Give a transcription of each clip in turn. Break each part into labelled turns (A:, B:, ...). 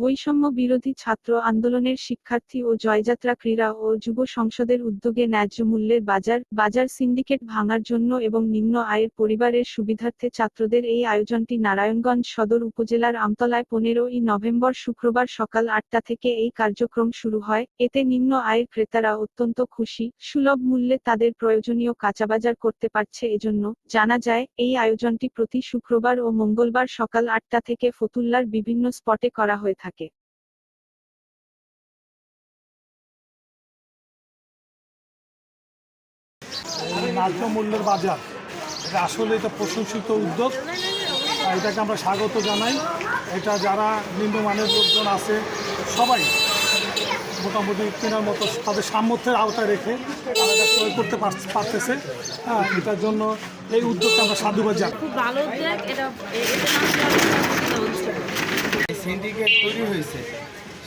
A: বৈষম্য বিরোধী ছাত্র আন্দোলনের শিক্ষার্থী ও জয়যাত্রা ক্রীড়া ও যুব সংসদের উদ্যোগে ন্যায্য মূল্যের বাজার বাজার সিন্ডিকেট ভাঙার জন্য এবং নিম্ন আয়ের পরিবারের সুবিধার্থে ছাত্রদের এই আয়োজনটি নারায়ণগঞ্জ সদর উপজেলার আমতলায় পনেরোই নভেম্বর শুক্রবার সকাল আটটা থেকে এই কার্যক্রম শুরু হয়। এতে নিম্ন আয়ের ক্রেতারা অত্যন্ত খুশি, সুলভ মূল্যে তাদের প্রয়োজনীয় কাঁচাবাজার করতে পারছে এজন্য। জানা যায়, এই আয়োজনটি প্রতি শুক্রবার ও মঙ্গলবার সকাল আটটা থেকে ফতুল্লার বিভিন্ন স্পটে করা হয়ে থাকে।
B: এই ন্যায্য মূল্যের বাজার। এটা আসলে এটা প্রশংসিত উদ্যোগ। এটাকে আমরা স্বাগত জানাই। এটা যারা নিম্নমানের লোকজন আছে সবাই মোটামুটি কেনার মতো তাদের সামর্থ্যের আওতায় রেখে তারা এটা ক্রয় করতে পারতেছে। হ্যাঁ এটার জন্য এই উদ্যোগকে আমরা সাধুবাদ জানাই।
C: খুব ভালো উদ্যোগ। এটা
D: সিন্ডিকেট তৈরি হয়েছে,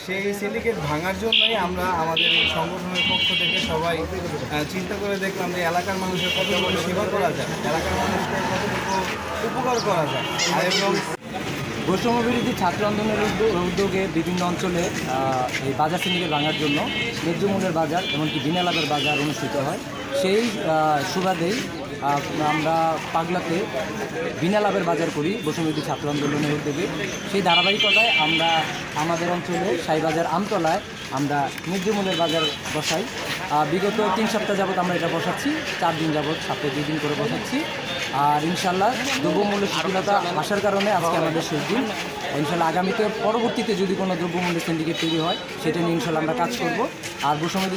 D: সেই সিন্ডিকেট ভাঙার জন্যই আমরা আমাদের এই সংগঠনের পক্ষ থেকে সবাই চিন্তা করে দেখলাম যে এলাকার মানুষের কতটুকু সেবা করা যায়, এলাকার মানুষকে কতটুকু উপকার করা যায়। আর এবং
E: বৈষম্য বিরোধী ছাত্র আন্দোলনের উদ্যোগ- বিভিন্ন অঞ্চলে এই বাজার সিন্ডিকেট ভাঙার জন্য ন্যায্য বাজার, এমনকি বিনা লাভের বাজার অনুষ্ঠিত হয়। সেই সুবাদেই আমরা পাগলাতে বিনা লাভের বাজার করি বিরোধী ছাত্র আন্দোলনের উদ্যোগে। সেই ধারাবাহিকতায় আমরা আমাদের অঞ্চলে সাইবাজার আমতলায় আমরা ন্যায্য মূল্যের বাজার বসাই। বিগত তিন সপ্তাহ যাবত আমরা এটা বসাচ্ছি, চার দিন যাবত সপ্তাহে দুই দিন করে বসাচ্ছি। আর ইনশাল্লাহ দ্রব্যমূল্য শিথিলতা আসার কারণে আজকে আমাদের শেষ দিন। ইনশাল্লাহ আগামীতে পরবর্তীতে যদি কোনো দ্রব্যমূল্য সিন্ডিকেট তৈরি হয়, সেটা নিয়ে ইনশাল্লাহ আমরা কাজ করব। আর বৈষম্য